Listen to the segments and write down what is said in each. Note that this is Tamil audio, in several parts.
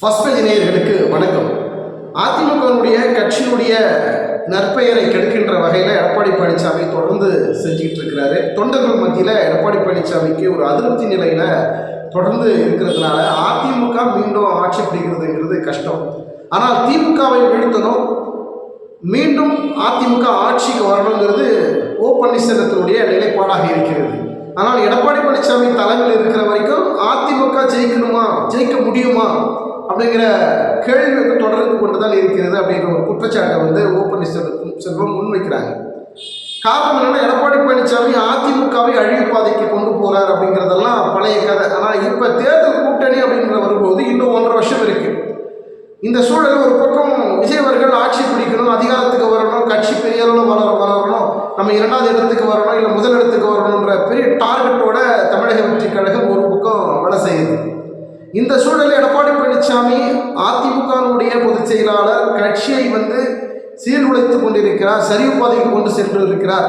ஃபஸ்ட் பேஜ் நேயர்களுக்கு வணக்கம். அதிமுகவினுடைய கட்சியினுடைய நற்பெயரை கெடுக்கின்ற வகையில் எடப்பாடி பழனிசாமி தொடர்ந்து செஞ்சுக்கிட்டு இருக்கிறாரு. தொண்டர்கள் மத்தியில் எடப்பாடி பழனிசாமிக்கு ஒரு அதிருப்தி நிலையில் தொடர்ந்து இருக்கிறதுனால அதிமுக மீண்டும் ஆட்சி பிடிக்கிறதுங்கிறது கஷ்டம். ஆனால் திமுகவை வீழ்த்தணும் மீண்டும் அதிமுக ஆட்சிக்கு வரணுங்கிறது ஓ பன்னீர்செல்வத்தினுடைய நிலைப்பாடாக இருக்கிறது. ஆனால் எடப்பாடி பழனிசாமி தலைமையில் இருக்கிற வரைக்கும் அதிமுக ஜெயிக்கணுமா ஜெயிக்க முடியுமா? அப்படிங்கிற கேள்வி வந்து தொடர்ந்து கொண்டு தான் இருக்கிறது அப்படிங்கிற ஒரு குற்றச்சாட்டை வந்து ஓ பன்னீர்செல்வம் செல்வம் முன்வைக்கிறாங்க. காரணம் என்னன்னா எடப்பாடி பழனிசாமி அதிமுகவை அழிவு பாதைக்கு கொண்டு போறார் அப்படிங்கிறதெல்லாம் பழைய கதை. ஆனால் இப்போ தேர்தல் கூட்டணி அப்படிங்கிற வரும்போது இன்னும் ஒன்றரை வருஷம் இருக்கு. இந்த சூழல் ஒரு பக்கம் விஜயவர்கள் ஆட்சி பிடிக்கணும் அதிகாரத்துக்கு வரணும் கட்சி பெரிய அளவில் வளர வளரணும் நம்ம இரண்டாவது இடத்துக்கு வரணும் இல்லை முதல் இடத்துக்கு வரணுன்ற பெரிய டார்கெட்டோட தமிழக வெற்றி கழகம் ஒரு பக்கம் வேலை செய்யுது. இந்த சூழலில் எடப்பாடி பழனிசாமி அதிமுகவுடைய பொதுச் செயலாளர் கட்சியை வந்து சீர்குலைத்து கொண்டிருக்கிறார் சரிவு பாதைக்கு கொண்டு சென்று இருக்கிறார்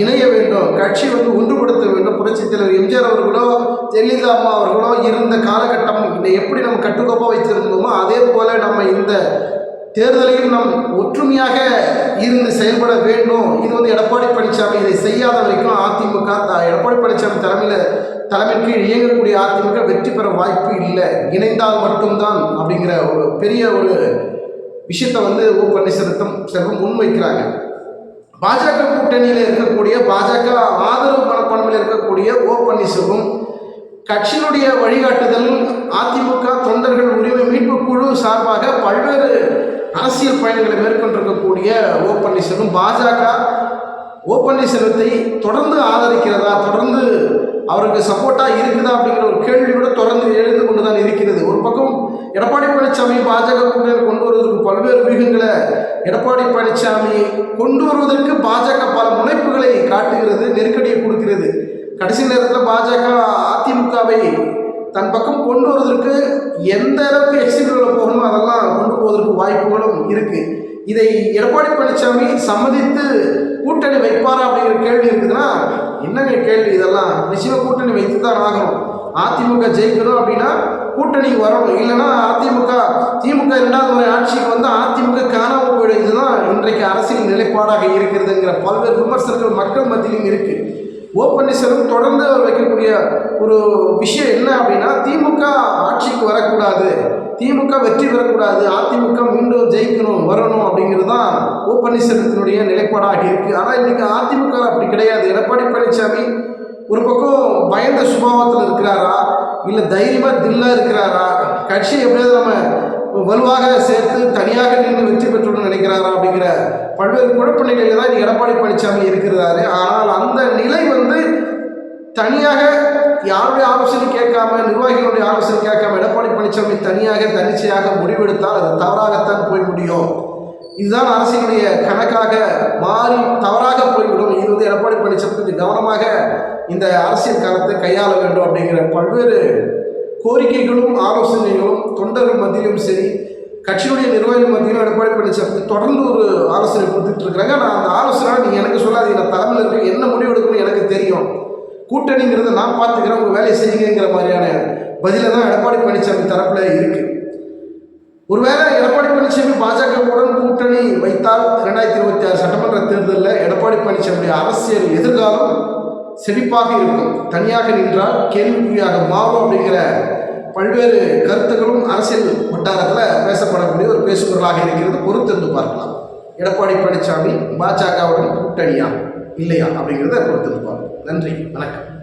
இணைய வேண்டும் கட்சி வந்து ஒன்றுபடுத்த வேண்டும். புரட்சித் தலைவர் எம்ஜிஆர் அவர்களோ ஜெயலலிதா அம்மா அவர்களோ இருந்த காலகட்டம் எப்படி நம்ம கட்டுக்கோப்பாக வைத்திருந்தோமோ அதே போல நம்ம இந்த தேர்தலையும் நம் ஒற்றுமையாக இருந்து செயல்பட வேண்டும். இது வந்து எடப்பாடி பழனிசாமி இதை செய்யாத வரைக்கும் அதிமுக எடப்பாடி பழனிசாமி தலைமையில் தலைமையின் கீழ் இயங்கக்கூடிய அதிமுக வெற்றி பெற வாய்ப்பு இல்லை. இணைந்தால் மட்டும்தான் அப்படிங்கிற ஒரு பெரிய ஒரு விஷயத்தை வந்து ஓ பன்னீர்செல்வம் செல்வம் முன்வைக்கிறாங்க. பாஜக கூட்டணியில் இருக்கக்கூடிய பாஜக ஆதரவு மனப்பான்மையில் இருக்கக்கூடிய ஓ பன்னீர்செல்வம் கட்சியினுடைய வழிகாட்டுதல் அதிமுக தொண்டர்கள் உரிமை மீட்பு குழு சார்பாக பல்வேறு அரசியல் பயணங்களை மேற்கொண்டிருக்கக்கூடிய ஓ பன்னீர்செல்வம் பாஜக ஓ பன்னீர்செல்வத்தை தொடர்ந்து ஆதரிக்கிறதா? தொடர்ந்து அவருக்கு சப்போர்ட்டாக இருக்குதா அப்படிங்கிற ஒரு கேள்வி கூட தொடர்ந்து எழுந்து கொண்டு தான் இருக்கிறது. ஒரு பக்கம் எடப்பாடி பழனிசாமி பாஜக கூட்டணி கொண்டு வருவதற்கு பல்வேறு வியூகங்களை எடப்பாடி பழனிசாமி கொண்டு வருவதற்கு பாஜக பல முனைப்புகளை காட்டுகிறது நெருக்கடியை கொடுக்கிறது. கடைசி நேரத்தில் பாஜக அதிமுகவை தன் பக்கம் கொண்டு வருவதற்கு எந்த அளவுக்கு எக்ஸிபிளில் போகணுமோ அதெல்லாம் கொண்டு போவதற்கு வாய்ப்புகளும் இருக்குது இதை எடப்பாடி பழனிசாமி சம்மதித்து கூட்டணி வைப்பாரா அப்படிங்கிற கேள்வி இருக்குதுன்னா என்னங்க கேள்வி இதெல்லாம்? நிச்சயமாக கூட்டணி வைத்து தான் ஆகணும். அதிமுக ஜெயிக்கணும் அப்படின்னா கூட்டணி வரணும். இல்லைன்னா அதிமுக திமுக இரண்டாவது முறை ஆட்சிக்கு வந்து அதிமுக காணாமல் போயிடும். இதுதான் இன்றைக்கு அரசியல் நிலைப்பாடாக இருக்கிறதுங்கிற பல்வேறு விமர்சனங்கள் மக்கள் மத்தியிலும் இருக்குது ஓ பன்னீர்செல்வம் தொடர்ந்து அவர் வைக்கக்கூடிய ஒரு விஷயம் என்ன அப்படின்னா திமுக ஆட்சிக்கு வரக்கூடாது. திமுக வெற்றி பெறக்கூடாது. அதிமுக மீண்டும் ஜெயிக்கணும் வரணும் அப்படிங்கிறது தான் ஓ பன்னீர்செல்வத்தினுடைய நிலைப்பாடாக இருக்குது ஆனால் இன்றைக்கி அதிமுக அப்படி கிடையாது. எடப்பாடி பழனிசாமி ஒரு பக்கம் பயந்த சுபாவத்தில் இருக்கிறாரா? இல்லை தைரியமாக தில்லாக இருக்கிறாரா? கட்சி எப்படியாவது நம்ம வலுவாக சேர்த்து தனியாக நின்று வெற்றி பெற்றோம்னு நினைக்கிறாரா அப்படிங்கிற பல்வேறு குழப்ப நிலையில தான் எடப்பாடி பழனிசாமி இருக்கிறாரு. ஆனால் அந்த நிலை வந்து தனியாக யாருடைய ஆலோசனை கேட்காம நிர்வாகிகளுடைய ஆலோசனை கேட்காம எடப்பாடி பழனிசாமி தனியாக தனிச்சையாக முடிவெடுத்தால் அது தவறாகத்தான் போய் முடியும். இதுதான் அரசினுடைய கணக்காக மாறி தவறாக போய்விடும். இது வந்து எடப்பாடி பழனிசாமி கொஞ்சம் கவனமாக இந்த அரசியல் காலத்தை கையாள வேண்டும் அப்படிங்கிற பல்வேறு கோரிக்கைகளும் ஆலோசனைகளும் தொண்டர்கள் மத்தியிலும் சரி கட்சியினுடைய நிர்வாகிகள் மத்தியிலும் எடப்பாடி பழனிசாமி தொடர்ந்து ஒரு ஆலோசனை கொடுத்துட்டு இருக்கிறாங்க. நான் அந்த ஆலோசனை நீங்கள் எனக்கு சொல்லாதீங்க. நான் தலைமையில் இருக்கு என்ன முடிவு எடுக்கணும்னு எனக்கு தெரியும். கூட்டணிங்கிறத நான் பார்த்துக்கிறேன். உங்கள் வேலையை செய்யுங்கிற மாதிரியான பதில தான் எடப்பாடி பழனிசாமி தரப்பில் இருக்குது ஒருவேளை எடப்பாடி பழனிசாமி பாஜகவுடன் கூட்டணி வைத்தால் இரண்டாயிரத்தி இருபத்தி ஆறு சட்டமன்ற தேர்தலில் எடப்பாடி பழனிசாமியுடைய அரசியல் எதிர்காலம் செழிப்பாக இருக்கும். தனியாக நின்றால் கேள்விக்குறியாக மாறும் அப்படிங்கிற பல்வேறு கருத்துக்களும் அரசியல் வட்டாரத்தில் பேசப்படக்கூடிய ஒரு பேசுபொருளாக இருக்கிறது. பொறுத்திருந்து பார்க்கலாம். எடப்பாடி பழனிசாமி பாஜகவுடன் கூட்டணியா இல்லையா அப்படிங்கிறத பொறுத்திருந்து பார்க்கலாம் நன்றி வணக்கம்.